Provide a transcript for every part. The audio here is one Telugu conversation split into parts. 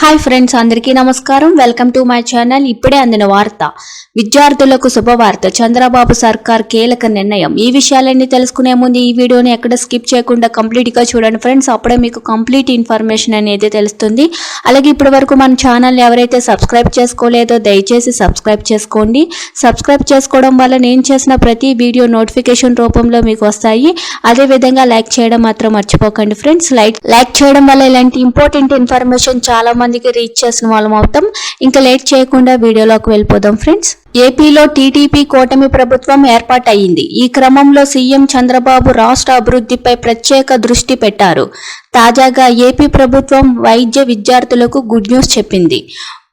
హాయ్ ఫ్రెండ్స్ అందరికీ నమస్కారం. వెల్కమ్ టు మై ఛానల్ ఇప్పుడే అందిన వార్త. విద్యార్థులకు శుభవార్త. చంద్రబాబు సర్కార్ కీలక నిర్ణయం. ఈ విషయాలన్నీ తెలుసుకునే ముందు ఈ వీడియోని ఎక్కడ స్కిప్ చేయకుండా కంప్లీట్గా చూడండి ఫ్రెండ్స్ అప్పుడే మీకు కంప్లీట్ ఇన్ఫర్మేషన్ అనేది తెలుస్తుంది. అలాగే ఇప్పటి వరకు మన ఛానల్ ఎవరైతే సబ్స్క్రైబ్ చేసుకోలేదో దయచేసి సబ్స్క్రైబ్ చేసుకోండి. సబ్స్క్రైబ్ చేసుకోవడం వల్ల నేను చేసిన ప్రతి వీడియో నోటిఫికేషన్ రూపంలో మీకు వస్తాయి. అదే విధంగా లైక్ చేయడం మాత్రం మర్చిపోకండి ఫ్రెండ్స్ లైక్ లైక్ చేయడం వల్ల ఇలాంటి ఇంపార్టెంట్ ఇన్ఫర్మేషన్ చాలా మందికి రీచ్ చేసిన వాళ్ళం అవుతాం. ఇంకా లేట్ చేయకుండా వీడియోలోకి వెళ్ళిపోదాం ఫ్రెండ్స్ ఏపీలో టీడీపీ కూటమి ప్రభుత్వం ఏర్పాటయ్యింది. ఈ క్రమంలో సీఎం చంద్రబాబు రాష్ట్ర అభివృద్ధిపై ప్రత్యేక దృష్టి పెట్టారు. తాజాగా ఏపీ ప్రభుత్వం వైద్య విద్యార్థులకు గుడ్ న్యూస్ చెప్పింది.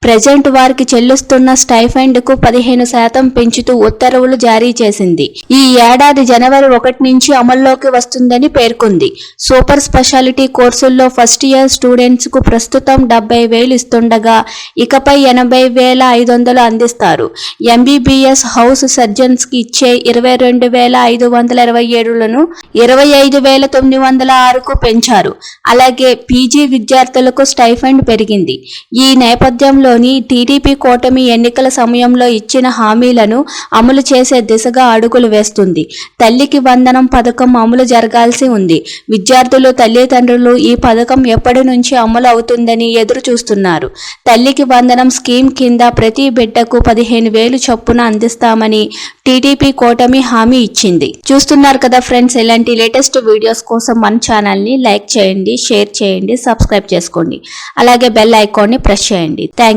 ప్రజెంట్ వారికి చెల్లిస్తున్న స్టైఫండ్కు పదిహేను శాతం పెంచుతూ ఉత్తర్వులు జారీ చేసింది. ఈ ఏడాది జనవరి ఒకటి నుంచి అమల్లోకి వస్తుందని పేర్కొంది. సూపర్ స్పెషాలిటీ కోర్సుల్లో ఫస్ట్ ఇయర్ స్టూడెంట్స్కు ప్రస్తుతం డెబ్బై వేలు ఇస్తుండగా ఇకపై ఎనభై వేల ఐదు వందలు అందిస్తారు. ఎంబీబీఎస్ హౌస్ సర్జన్స్కి ఇచ్చే ఇరవై రెండు వేల ఐదు వందల ఇరవై ఏడులను ఇరవై ఐదు వేల తొమ్మిది వందల ఆరుకు పెంచారు. అలాగే పీజీ విద్యార్థులకు స్టైఫండ్ పెరిగింది. ఈ నేపథ్యంలో రాష్ట్రంలోని టీడీపీ కూటమి ఎన్నికల సమయంలో ఇచ్చిన హామీలను అమలు చేసే దిశగా అడుగులు వేస్తుంది. తల్లికి వందనం పథకం అమలు జరగాల్సి ఉంది. విద్యార్థులు తల్లిదండ్రులు ఈ పథకం ఎప్పటి నుంచి అమలు అవుతుందని ఎదురు చూస్తున్నారు. తల్లికి వందనం స్కీమ్ కింద ప్రతి బిడ్డకు పదిహేను వేలు చొప్పున అందిస్తామని టీడీపీ కూటమి హామీ ఇచ్చింది. చూస్తున్నారు కదా ఫ్రెండ్స్ ఇలాంటి లేటెస్ట్ వీడియోస్ కోసం మన ఛానల్ని లైక్ చేయండి షేర్ చేయండి సబ్స్క్రైబ్ చేసుకోండి. అలాగే బెల్ ఐకాన్ని ప్రెస్ చేయండి. Thank